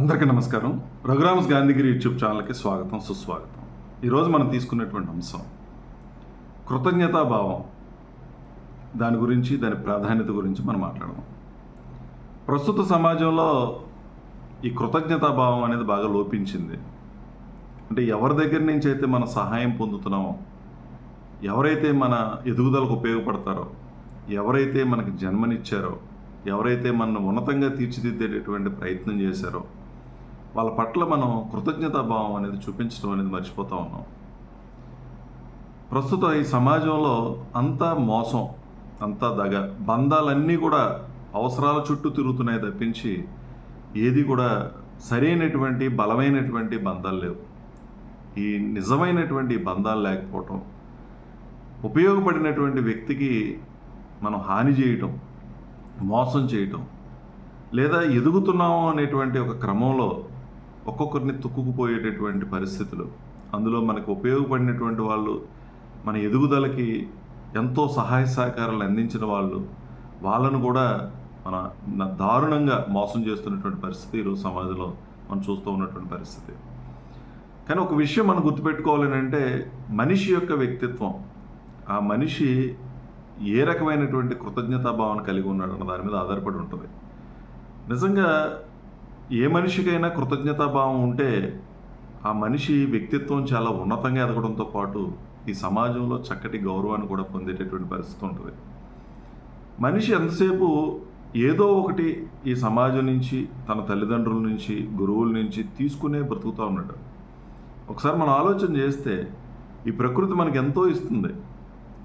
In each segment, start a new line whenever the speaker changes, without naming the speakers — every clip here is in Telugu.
అందరికీ నమస్కారం. రఘురామ్స్ గాంధీగిరి యూట్యూబ్ ఛానల్కి స్వాగతం సుస్వాగతం. ఈరోజు మనం తీసుకున్నటువంటి అంశం కృతజ్ఞతాభావం. దాని గురించి దాని ప్రాధాన్యత గురించి మనం మాట్లాడదాం. ప్రస్తుత సమాజంలో ఈ కృతజ్ఞతాభావం అనేది బాగా లోపించింది. అంటే ఎవరి దగ్గర నుంచి అయితే మనం సహాయం పొందుతున్నామో ఎవరైతే మన ఎదుగుదలకు ఉపయోగపడతారో ఎవరైతే మనకి జన్మనిచ్చారో ఎవరైతే మనను ఉన్నతంగా తీర్చిదిద్దేటటువంటి ప్రయత్నం చేశారో వాళ్ళ పట్ల మనం కృతజ్ఞతాభావం అనేది చూపించడం అనేది మర్చిపోతూ ఉన్నాం. ప్రస్తుతం ఈ సమాజంలో అంతా మోసం అంతా దగ. బంధాలన్నీ కూడా అవసరాల చుట్టూ తిరుగుతున్నాయి తప్పించి ఏది కూడా సరైనటువంటి బలమైనటువంటి బంధాలు లేవు. ఈ నిజమైనటువంటి బంధాలు లేకపోవటం ఉపయోగపడినటువంటి వ్యక్తికి మనం హాని చేయటం మోసం చేయటం లేదా ఎదుగుతున్నాము అనేటువంటి ఒక క్రమంలో ఒక్కొక్కరిని తుక్కుకుపోయేటటువంటి పరిస్థితులు. అందులో మనకు ఉపయోగపడినటువంటి వాళ్ళు మన ఎదుగుదలకి ఎంతో సహాయ సహకారాలు అందించిన వాళ్ళు వాళ్ళను కూడా మన దారుణంగా మోసం చేస్తున్నటువంటి పరిస్థితి ఈరోజు సమాజంలో మనం చూస్తూ ఉన్నటువంటి పరిస్థితి. కానీ ఒక విషయం మనం గుర్తుపెట్టుకోవాలని అంటే మనిషి యొక్క వ్యక్తిత్వం ఆ మనిషి ఏ రకమైనటువంటి కృతజ్ఞతాభావాన్ని కలిగి ఉన్నాడు అన్న దాని మీద ఆధారపడి ఉంటుంది. నిజంగా ఏ మనిషికైనా కృతజ్ఞతాభావం ఉంటే ఆ మనిషి వ్యక్తిత్వం చాలా ఉన్నతంగా ఎదగడంతో పాటు ఈ సమాజంలో చక్కటి గౌరవాన్ని కూడా పొందేటటువంటి పరిస్థితి ఉంటుంది. మనిషి ఎంతసేపు ఏదో ఒకటి ఈ సమాజం నుంచి తన తల్లిదండ్రుల నుంచి గురువుల నుంచి తీసుకునే బ్రతుకుతూ ఉన్నాడు. ఒకసారి మనం ఆలోచన చేస్తే ఈ ప్రకృతి మనకు ఎంతో ఇస్తుంది.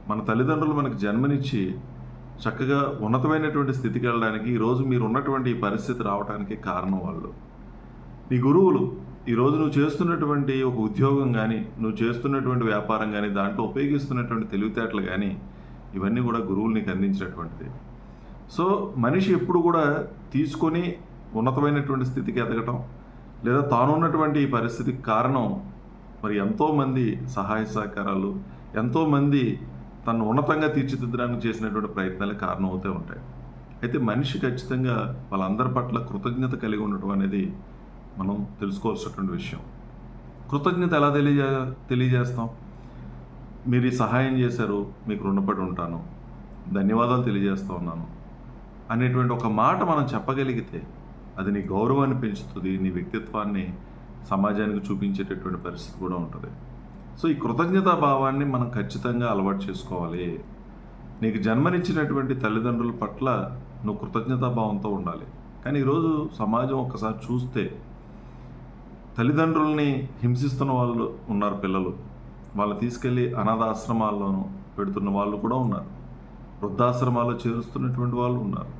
మన తల్లిదండ్రులు మనకు జన్మనిచ్చి చక్కగా ఉన్నతమైనటువంటి స్థితికి వెళ్ళడానికి ఈరోజు మీరు ఉన్నటువంటి ఈ పరిస్థితి రావడానికి కారణం వాళ్ళు. నీ గురువులు ఈరోజు నువ్వు చేస్తున్నటువంటి ఒక ఉద్యోగం కానీ నువ్వు చేస్తున్నటువంటి వ్యాపారం కానీ దాంట్లో ఉపయోగిస్తున్నటువంటి తెలివితేటలు కానీ ఇవన్నీ కూడా గురువులు నీకు అందించినటువంటిది. సో మనిషి ఎప్పుడు కూడా తీసుకొని ఉన్నతమైనటువంటి స్థితికి ఎదగటం లేదా తానున్నటువంటి ఈ పరిస్థితికి కారణం మరి ఎంతోమంది సహాయ సహకారాలు ఎంతోమంది తను ఉన్నతంగా తీర్చిదిద్దడానికి చేసినటువంటి ప్రయత్నాలే కారణమవుతూ ఉంటాయి. అయితే మనిషి ఖచ్చితంగా వాళ్ళందరి పట్ల కృతజ్ఞత కలిగి ఉండటం అనేది మనం తెలుసుకోవాల్సినటువంటి విషయం. కృతజ్ఞత ఎలా తెలియజే తెలియజేస్తాం? మీరు ఈ సహాయం చేశారు మీకు రుణపడి ఉంటాను ధన్యవాదాలు తెలియజేస్తూ ఉన్నాను అనేటువంటి ఒక మాట మనం చెప్పగలిగితే అది నీ గౌరవాన్ని పెంచుతుంది నీ వ్యక్తిత్వాన్ని సమాజానికి చూపించేటటువంటి పరిస్థితి కూడా ఉంటుంది. సో ఈ కృతజ్ఞతా భావాన్ని మనం ఖచ్చితంగా అలవాటు చేసుకోవాలి. నీకు జన్మనిచ్చినటువంటి తల్లిదండ్రుల పట్ల నువ్వు కృతజ్ఞతా భావంతో ఉండాలి. కానీ ఈరోజు సమాజం ఒక్కసారి చూస్తే తల్లిదండ్రుల్ని హింసిస్తున్న వాళ్ళు ఉన్నారు పిల్లలు. వాళ్ళు తీసుకెళ్ళి అనాథాశ్రమాల్లోనూ పెడుతున్న వాళ్ళు కూడా ఉన్నారు. వృద్ధాశ్రమాల్లో చేరుస్తున్నటువంటి వాళ్ళు ఉన్నారు.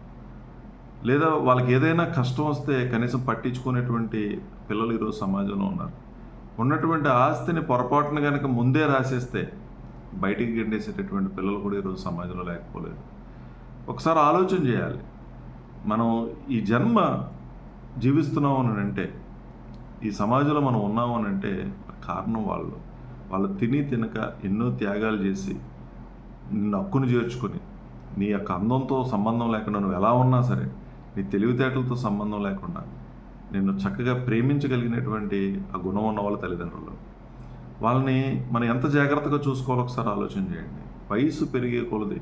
లేదా వాళ్ళకి ఏదైనా కష్టం వస్తే కనీసం పట్టించుకునేటువంటి పిల్లలు ఈరోజు సమాజంలో ఉన్నారు. ఉన్నటువంటి ఆస్తిని పొరపాటున కనుక ముందే రాసేస్తే బయటికి గెండేసేటటువంటి పిల్లలు కూడా ఈరోజు సమాజంలో లేకపోలేదు. ఒకసారి ఆలోచన చేయాలి. మనం ఈ జన్మ జీవిస్తున్నాం అని అంటే ఈ సమాజంలో మనం ఉన్నాం అని అంటే కారణం వాళ్ళు. వాళ్ళు తిని తినక ఎన్నో త్యాగాలు చేసి నిన్ను హక్కును చేర్చుకొని నీ యొక్క అందంతో సంబంధం లేకుండా నువ్వు ఎలా ఉన్నా సరే నీ తెలివితేటలతో సంబంధం లేకుండా నిన్ను చక్కగా ప్రేమించగలిగినటువంటి ఆ గుణం ఉన్న వాళ్ళ తల్లిదండ్రులు. వాళ్ళని మనం ఎంత జాగ్రత్తగా చూసుకోవాలో ఒకసారి ఆలోచన చేయండి. వయసు పెరిగే కొలది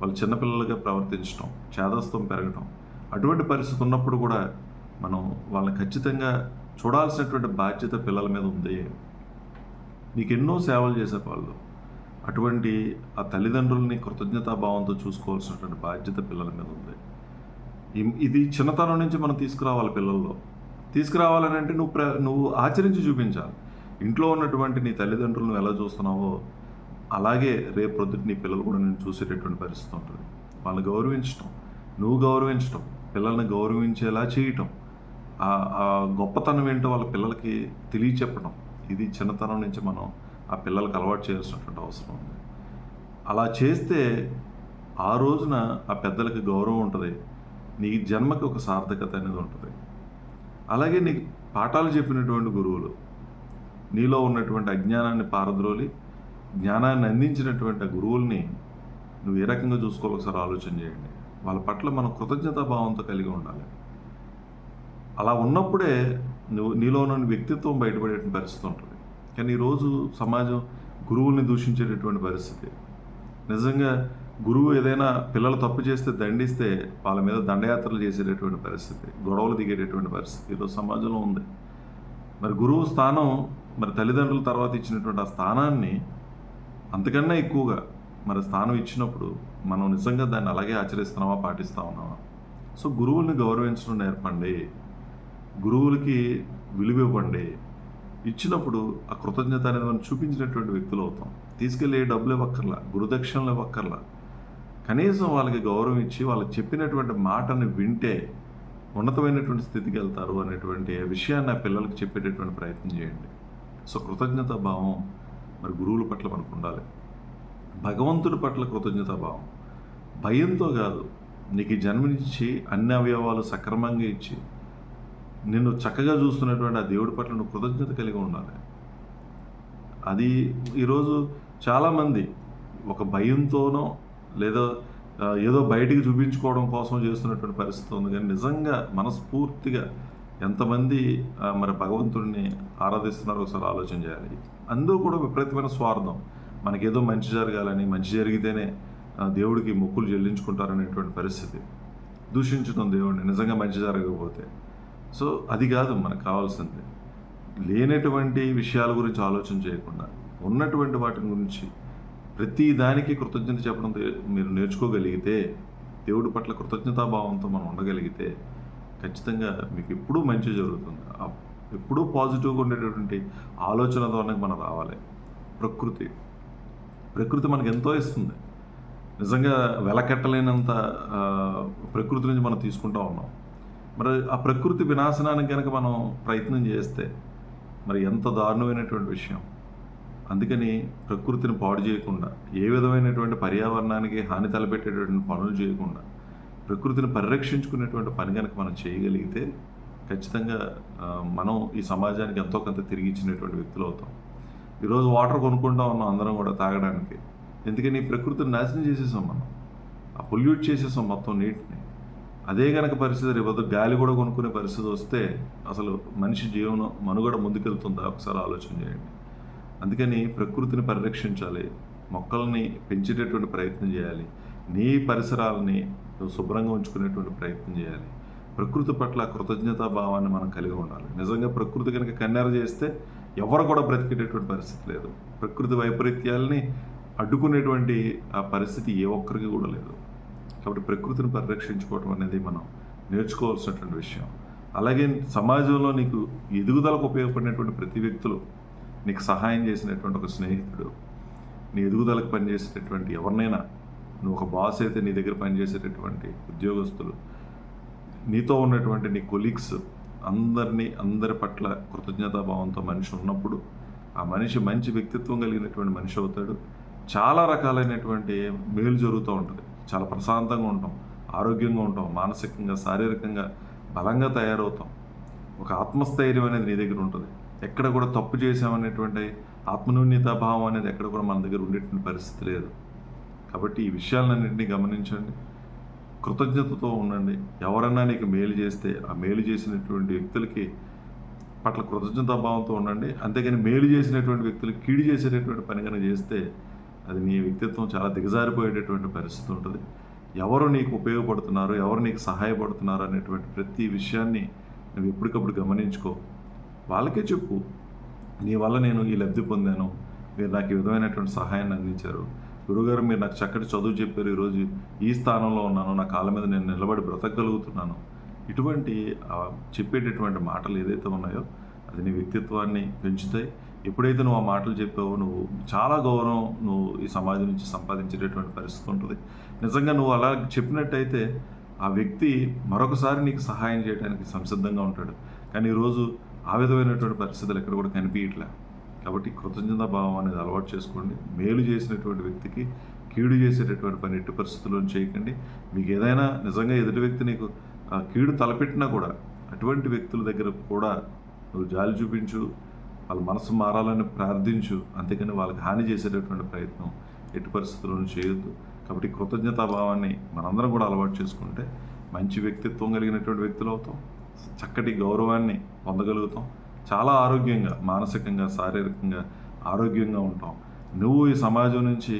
వాళ్ళు చిన్నపిల్లలుగా ప్రవర్తించడం చేదస్తం పెరగడం అటువంటి పరిస్థితి ఉన్నప్పుడు కూడా మనం వాళ్ళని ఖచ్చితంగా చూడాల్సినటువంటి బాధ్యత పిల్లల మీద ఉంది. నీకు ఎన్నో సేవలు చేసే వాళ్ళు. అటువంటి ఆ తల్లిదండ్రుల్ని కృతజ్ఞతాభావంతో చూసుకోవాల్సినటువంటి బాధ్యత పిల్లల మీద ఉంది. ఇది చిన్నతనం నుంచి మనం తీసుకురావాలి పిల్లల్లో. తీసుకురావాలని అంటే నువ్వు ప్ర నువ్వు ఆచరించి చూపించాలి. ఇంట్లో ఉన్నటువంటి నీ తల్లిదండ్రులు నువ్వు ఎలా చూస్తున్నావో అలాగే రేపు ప్రొద్దుట నీ పిల్లలు కూడా నేను చూసేటటువంటి పరిస్థితి ఉంటుంది. వాళ్ళని గౌరవించటం. నువ్వు గౌరవించటం. పిల్లల్ని గౌరవించేలా చేయటం. ఆ ఆ గొప్పతనం ఏంటో వాళ్ళ పిల్లలకి తెలియచెప్పడం ఇది చిన్నతనం నుంచి మనం ఆ పిల్లలకు అలవాటు చేయాల్సినటువంటి అవసరం ఉంది. అలా చేస్తే ఆ రోజున ఆ పెద్దలకి గౌరవం ఉంటుంది. నీ జన్మకి ఒక సార్థకత అనేది ఉంటుంది. అలాగే నీకు పాఠాలు చెప్పినటువంటి గురువులు నీలో ఉన్నటువంటి అజ్ఞానాన్ని పారద్రోలి జ్ఞానాన్ని అందించినటువంటి గురువుల్ని నువ్వు ఏ రకంగా చూసుకోవాలి ఒకసారి ఆలోచన చేయండి. వాళ్ళ పట్ల మనం కృతజ్ఞతా భావంతో కలిగి ఉండాలి. అలా ఉన్నప్పుడే నువ్వు నీలో ఉన్న వ్యక్తిత్వం బయటపడే పరిస్థితి ఉంటుంది. కానీ ఈరోజు సమాజం గురువుల్ని దూషించేటటువంటి పరిస్థితి. నిజంగా గురువు ఏదైనా పిల్లలు తప్పు చేస్తే దండిస్తే వాళ్ళ మీద దండయాత్రలు చేసేటటువంటి పరిస్థితి గొడవలు దిగేటటువంటి పరిస్థితి ఈరోజు సమాజంలో ఉంది. మరి గురువు స్థానం మరి తల్లిదండ్రుల తర్వాత ఇచ్చినటువంటి ఆ స్థానాన్ని అంతకన్నా ఎక్కువగా మరి స్థానం ఇచ్చినప్పుడు మనం నిజంగా దాన్ని అలాగే ఆచరిస్తున్నామా పాటిస్తా ఉన్నామా? సో గురువుల్ని గౌరవించడం నేర్పండి. గురువులకి విలువ ఇవ్వండి. ఇచ్చినప్పుడు ఆ కృతజ్ఞత అనేది మనం చూపించినటువంటి వ్యక్తులు అవుతాం. తీసుకెళ్ళి డబ్బులు ఇవ్వక్కర్లా గురుదక్షిణలు ఇవ్వక్కర్లా. కనీసం వాళ్ళకి గౌరవం ఇచ్చి వాళ్ళు చెప్పినటువంటి మాటని వింటే ఉన్నతమైనటువంటి స్థితికి వెళ్తారు అనేటువంటి విషయాన్ని ఆ పిల్లలకి చెప్పేటటువంటి ప్రయత్నం చేయండి. సో కృతజ్ఞత భావం మరి గురువుల పట్ల మనకు ఉండాలి. భగవంతుడి పట్ల కృతజ్ఞత భావం. భయంతో కాదు నీకు జన్మనిచ్చి అన్ని అవయవాలు సక్రమంగా ఇచ్చి నిన్ను చక్కగా చూస్తున్నటువంటి ఆ దేవుడి పట్ల నువ్వు కృతజ్ఞత కలిగి ఉండాలి. అది ఈరోజు చాలామంది ఒక భయంతోనో లేదా ఏదో బయటికి చూపించుకోవడం కోసం చేస్తున్నటువంటి పరిస్థితి ఉంది. కానీ నిజంగా మనస్ఫూర్తిగా ఎంతమంది మరి భగవంతుడిని ఆరాధిస్తున్నారో ఒకసారి ఆలోచన చేయాలి. అందులో కూడా విపరీతమైన స్వార్థం. మనకేదో మంచి జరగాలని మంచి జరిగితేనే దేవుడికి మొక్కులు చెల్లించుకుంటారనేటువంటి పరిస్థితి. దూషించడం దేవుడిని నిజంగా మంచి జరగకపోతే. సో అది కాదు మనకు కావాల్సింది. లేనటువంటి విషయాల గురించి ఆలోచన చేయకుండా ఉన్నటువంటి వాటి గురించి ప్రతి దానికి కృతజ్ఞత చెప్పడం మీరు నేర్చుకోగలిగితే దేవుడి పట్ల కృతజ్ఞతాభావంతో మనం ఉండగలిగితే ఖచ్చితంగా మీకు ఎప్పుడూ మంచి జరుగుతుంది. ఎప్పుడూ పాజిటివ్గా ఉండేటటువంటి ఆలోచన ద్వారా మనం రావాలి. ప్రకృతి. ప్రకృతి మనకు ఎంతో ఇస్తుంది. నిజంగా వెలకట్టలేనంత ప్రకృతి నుంచి మనం తీసుకుంటూ ఉన్నాం. మరి ఆ ప్రకృతి వినాశనానికి కనుక మనం ప్రయత్నం చేస్తే మరి ఎంత దారుణమైనటువంటి విషయం. అందుకని ప్రకృతిని పాడు చేయకుండా ఏ విధమైనటువంటి పర్యావరణానికి హాని తలపెట్టేటువంటి పనులు చేయకుండా ప్రకృతిని పరిరక్షించుకునేటువంటి పని కనుక మనం చేయగలిగితే ఖచ్చితంగా మనం ఈ సమాజానికి ఎంతో కొంత తిరిగి ఇచ్చినటువంటి వ్యక్తులు అవుతాం. ఈరోజు వాటర్ కొనుక్కుంటా ఉన్నాం అందరం కూడా తాగడానికి. ఎందుకని ప్రకృతిని నాశనం చేసేసాం మనం. ఆ పొల్యూట్ చేసేసాం మొత్తం నీటిని. అదే కనుక పరిస్థితి రేపు గాలి కూడా కొనుక్కునే పరిస్థితి వస్తే అసలు మనిషి జీవనం మనుగడ ముందుకెళ్తుందా? ఒకసారి ఆలోచన చేయండి. అందుకని ప్రకృతిని పరిరక్షించాలి మొక్కల్ని పెంచేటటువంటి ప్రయత్నం చేయాలి నీ పరిసరాలని శుభ్రంగా ఉంచుకునేటువంటి ప్రయత్నం చేయాలి. ప్రకృతి పట్ల కృతజ్ఞతా భావాన్ని మనం కలిగి ఉండాలి. నిజంగా ప్రకృతి కనుక కన్నెర చేస్తే ఎవరు కూడా బ్రతికేటటువంటి పరిస్థితి లేదు. ప్రకృతి వైపరీత్యాలని అడ్డుకునేటువంటి ఆ పరిస్థితి ఏ ఒక్కరికి కూడా లేదు. కాబట్టి ప్రకృతిని పరిరక్షించుకోవడం అనేది మనం నేర్చుకోవాల్సినటువంటి విషయం. అలాగే సమాజంలో నీకు ఎదుగుదలకు ఉపయోగపడినటువంటి ప్రతి వ్యక్తులు నీకు సహాయం చేసినటువంటి ఒక స్నేహితుడు నీ ఎదుగుదలకు పనిచేసేటటువంటి ఎవరినైనా నువ్వు ఒక బాస్ అయితే నీ దగ్గర పనిచేసేటటువంటి ఉద్యోగస్తులు నీతో ఉన్నటువంటి నీ కొలీగ్స్ అందరినీ అందరి పట్ల కృతజ్ఞతాభావంతో మనిషి ఉన్నప్పుడు ఆ మనిషి మంచి వ్యక్తిత్వం కలిగినటువంటి మనిషి అవుతాడు. చాలా రకాలైనటువంటి మేలు జరుగుతూ ఉంటుంది. చాలా ప్రశాంతంగా ఉంటాం ఆరోగ్యంగా ఉంటాం మానసికంగా శారీరకంగా బలంగా తయారవుతాం. ఒక ఆత్మస్థైర్యం అనేది నీ దగ్గర ఉంటుంది. ఎక్కడ కూడా తప్పు చేసామనేటువంటి ఆత్మన్యూన్యతా భావం అనేది ఎక్కడ కూడా మన దగ్గర ఉండేటువంటి పరిస్థితి లేదు. కాబట్టి ఈ విషయాలన్నింటినీ గమనించండి. కృతజ్ఞతతో ఉండండి. ఎవరన్నా నీకు మేలు చేస్తే ఆ మేలు చేసినటువంటి వ్యక్తులకి పట్ల కృతజ్ఞతాభావంతో ఉండండి. అంతేగాని మేలు చేసినటువంటి వ్యక్తులు కీడు చేసేటటువంటి పని కనుక చేస్తే అది నీ వ్యక్తిత్వం చాలా దిగజారిపోయేటటువంటి పరిస్థితి ఉంటుంది. ఎవరు నీకు ఉపయోగపడుతున్నారు ఎవరు నీకు సహాయపడుతున్నారు అనేటువంటి ప్రతి విషయాన్ని నువ్వు ఎప్పటికప్పుడు గమనించుకో. వాళ్ళకే చెప్పు. నీ వల్ల నేను ఈ లబ్ధి పొందాను. మీరు నాకు ఈ విధమైనటువంటి సహాయాన్ని అందించారు. గురుగారు మీరు నాకు చక్కటి చదువు చెప్పారు. ఈరోజు ఈ స్థానంలో ఉన్నాను. నా కాళ్ళ మీద నేను నిలబడి బ్రతకగలుగుతున్నాను. ఇటువంటి చెప్పేటటువంటి మాటలు ఏదైతే ఉన్నాయో అది నీ వ్యక్తిత్వాన్ని పెంచుతాయి. ఎప్పుడైతే నువ్వు ఆ మాటలు చెప్పావో నువ్వు చాలా గౌరవం నువ్వు ఈ సమాజం నుంచి సంపాదించేటటువంటి పరిస్థితి ఉంటుంది. నిజంగా నువ్వు అలా చెప్పినట్టయితే ఆ వ్యక్తి మరొకసారి నీకు సహాయం చేయడానికి సంసిద్ధంగా ఉంటాడు. కానీ ఈరోజు ఆ విధమైనటువంటి పరిస్థితులు ఎక్కడ కూడా కనిపించట్లే. కాబట్టి కృతజ్ఞతా భావం అనేది అలవాటు చేసుకోండి. మేలు చేసినటువంటి వ్యక్తికి కీడు చేసేటటువంటి పని ఎట్టి పరిస్థితుల్లో చేయకండి. మీకు ఏదైనా నిజంగా ఎదుటి వ్యక్తి నీకు ఆ కీడు తలపెట్టినా కూడా అటువంటి వ్యక్తుల దగ్గర కూడా నువ్వు జాలి చూపించు వాళ్ళ మనసు మారాలని ప్రార్థించు. అంతేకాని వాళ్ళకి హాని చేసేటటువంటి ప్రయత్నం ఎట్టి పరిస్థితుల్లోనూ చేయొద్దు. కాబట్టి కృతజ్ఞతా భావాన్ని మనందరం కూడా అలవాటు చేసుకుంటే మంచి వ్యక్తిత్వం కలిగినటువంటి వ్యక్తులు అవుతాం. చక్కటి గౌరవాన్ని పొందగలుగుతాం. చాలా ఆరోగ్యంగా మానసికంగా శారీరకంగా ఆరోగ్యంగా ఉంటాం. నువ్వు ఈ సమాజం నుంచి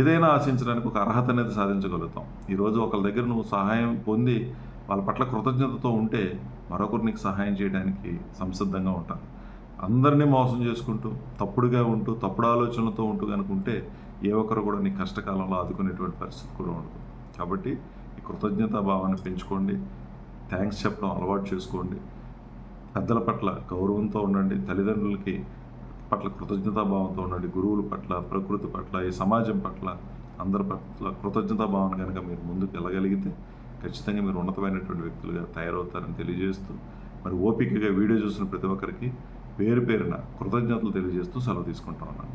ఏదైనా ఆశించడానికి ఒక అర్హత అనేది సాధించగలుగుతాం. ఈరోజు ఒకరి దగ్గర నువ్వు సహాయం పొంది వాళ్ళ పట్ల కృతజ్ఞతతో ఉంటే మరొకరు నీకు సహాయం చేయడానికి సంసిద్ధంగా ఉంటారు. అందరినీ మోసం చేసుకుంటూ తప్పుడుగా ఉంటూ తప్పుడు ఆలోచనలతో ఉంటూ కనుక ఉంటే ఏ ఒక్కరు కూడా నీ కష్టకాలంలో ఆదుకునేటువంటి పరిస్థితి కూడా ఉండదు. కాబట్టి ఈ కృతజ్ఞతా భావాన్ని పెంచుకోండి. థ్యాంక్స్ చెప్పడం అలవాటు చేసుకోండి. పెద్దల పట్ల గౌరవంతో ఉండండి. తల్లిదండ్రులకి పట్ల కృతజ్ఞతాభావంతో ఉండండి. గురువుల పట్ల ప్రకృతి పట్ల ఈ సమాజం పట్ల అందరి పట్ల కృతజ్ఞతాభావం కనుక మీరు ముందుకు వెళ్ళగలిగితే ఖచ్చితంగా మీరు ఉన్నతమైనటువంటి వ్యక్తులుగా తయారవుతారని తెలియజేస్తూ మరి ఓపికగా వీడియో చూసిన ప్రతి ఒక్కరికి పేరు పేరున కృతజ్ఞతలు తెలియజేస్తూ సెలవు తీసుకుంటా ఉన్నాను.